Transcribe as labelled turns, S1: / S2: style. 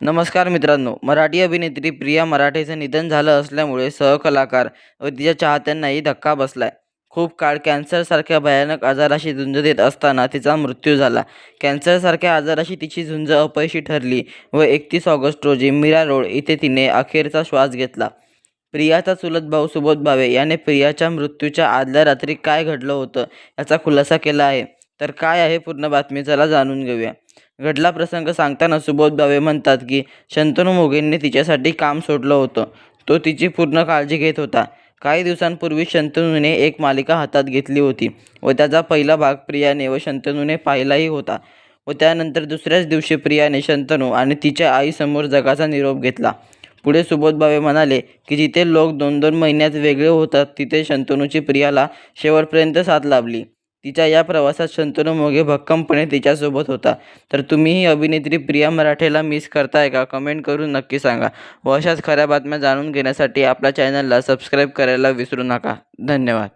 S1: नमस्कार मित्रांनो मराठी अभिनेत्री प्रिया मराठेचं निधन झालं असल्यामुळे सहकलाकार व तिच्या चाहत्यांनाही धक्का बसलाय. खूप काळ कॅन्सरसारख्या भयानक आजाराशी झुंज देत असताना तिचा मृत्यू झाला. कॅन्सरसारख्या आजाराशी तिची झुंज अपयशी ठरली व एकतीस ऑगस्ट रोजी मीरा रोड इथे तिने अखेरचा श्वास घेतला. प्रियाचा चुलत भाऊ सुबोध भावे याने प्रियाच्या मृत्यूच्या आदल्या रात्री काय घडलं होतं याचा खुलासा केला आहे. तर काय आहे पूर्ण बातमी चला जाणून घेऊया. घडला प्रसंग सांगताना सुबोध भावे म्हणतात की शंतनू मोघेंनी तिच्यासाठी काम सोडलं होतं. तो तिची पूर्ण काळजी घेत होता. काही दिवसांपूर्वी शंतनूने एक मालिका हातात घेतली होती व त्याचा पहिला भाग प्रियाने व शंतनूने पाहिलाही होता. व त्यानंतर दुसऱ्याच दिवशी प्रियाने शंतनू आणि तिच्या आईसमोर जगाचा निरोप घेतला. पुढे सुबोध भावे म्हणाले की जिथे लोक दोन दोन महिन्यात वेगळे होतात तिथे शंतनूची प्रियाला शेवटपर्यंत साथ लाभली. तिच्या या प्रवासात शंतनू मोघे भक्कमपणे तिच्यासोबत होता. तर तुम्हीही अभिनेत्री प्रिया मराठेला मिस करताय का? कमेंट करून नक्की सांगा. व अशाच खऱ्या बातम्या जाणून घेण्यासाठी आपल्या चॅनलला सबस्क्राईब करायला विसरू नका. धन्यवाद.